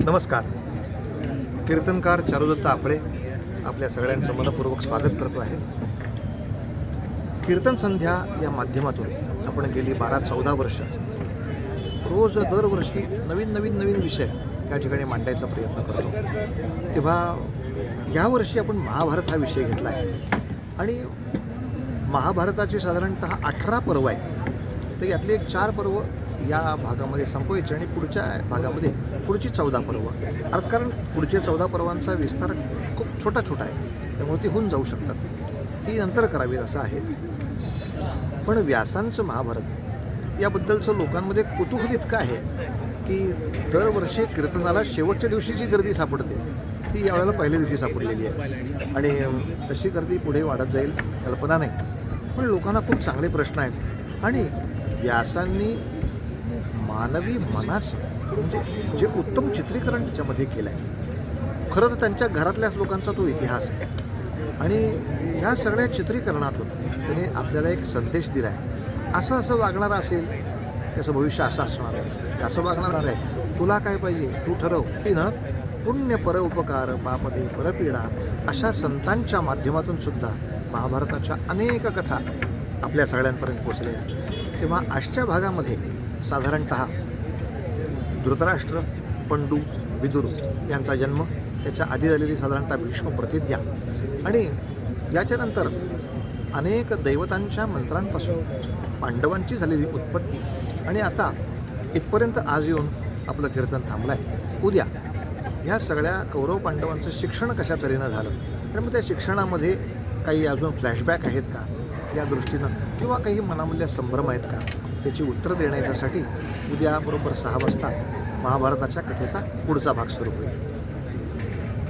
नमस्कार. कीर्तनकार चारुदत्त आपळे आपल्या सगळ्यांचं मनपूर्वक स्वागत करतो आहे. कीर्तन संध्या या माध्यमातून आपण गेली बारा चौदा वर्ष. रोज दरवर्षी नवीन नवीन नवीन विषय त्या ठिकाणी मांडायचा प्रयत्न करतो. तेव्हा यावर्षी आपण महाभारत हा विषय घेतला आहे. आणि महाभारताचे साधारणतः अठरा पर्व आहे तर यातले एक चार पर्व या भागामध्ये संपवायचे आणि पुढच्या भागामध्ये पुढची चौदा पर्व. अर्थात कारण पुढच्या चौदा पर्वांचा विस्तार खूप छोटा छोटा आहे. त्यामुळे ती होऊन जाऊ शकतात. ती नंतर करावीत असं आहे. पण व्यासांचं महाभारत याबद्दलचं लोकांमध्ये कुतूहल इतकं आहे की दरवर्षी कीर्तनाला शेवटच्या दिवशीची गर्दी सापडते. ती यावेळेला पहिल्या दिवशी सापडलेली आहे. आणि तशी गर्दी पुढे वाढत जाईल कल्पना नाही. पण लोकांना खूप चांगले प्रश्न आहेत. आणि व्यासांनी मानवी मनास म्हणजे जे उत्तम चित्रीकरण त्याच्यामध्ये केलं आहे खरं तर त्यांच्या घरातल्याच लोकांचा तो इतिहास आहे. आणि ह्या सगळ्या चित्रीकरणातून त्याने आपल्याला एक संदेश दिला आहे असं असं वागणारं असेल त्याचं भविष्य असं असणार आहे. असं वागणार आहे. तुला काय पाहिजे? तू ठरव. तिनं पुण्य परोपकार पापदे परपीडा अशा संतांच्या माध्यमातून सुद्धा महाभारताच्या अनेक कथा आपल्या सगळ्यांपर्यंत पोचल्या तेव्हा आजच्या भागामध्ये साधारणत धृतराष्ट्र पंडू विदुर यांचा जन्म त्याच्या आधी झालेली साधारणतः भीष्म प्रतिज्ञा. आणि याच्यानंतर अनेक दैवतांच्या मंत्रांपासून पांडवांची झालेली उत्पत्ती. आणि आता इथपर्यंत आज येऊन आपलं कीर्तन थांबलं आहे उद्या ह्या सगळ्या कौरव पांडवांचं शिक्षण कशा तऱ्हेनं झालं? तर मग त्या शिक्षणामध्ये काही अजून फ्लॅशबॅक आहेत का? या दृष्टीनं किंवा काही मनामधल्या संभ्रम आहेत का? त्याची उत्तरं देण्याच्यासाठी उद्या बरोबर सहा वाजता महाभारताच्या कथेचा पुढचा भाग सुरू होईल.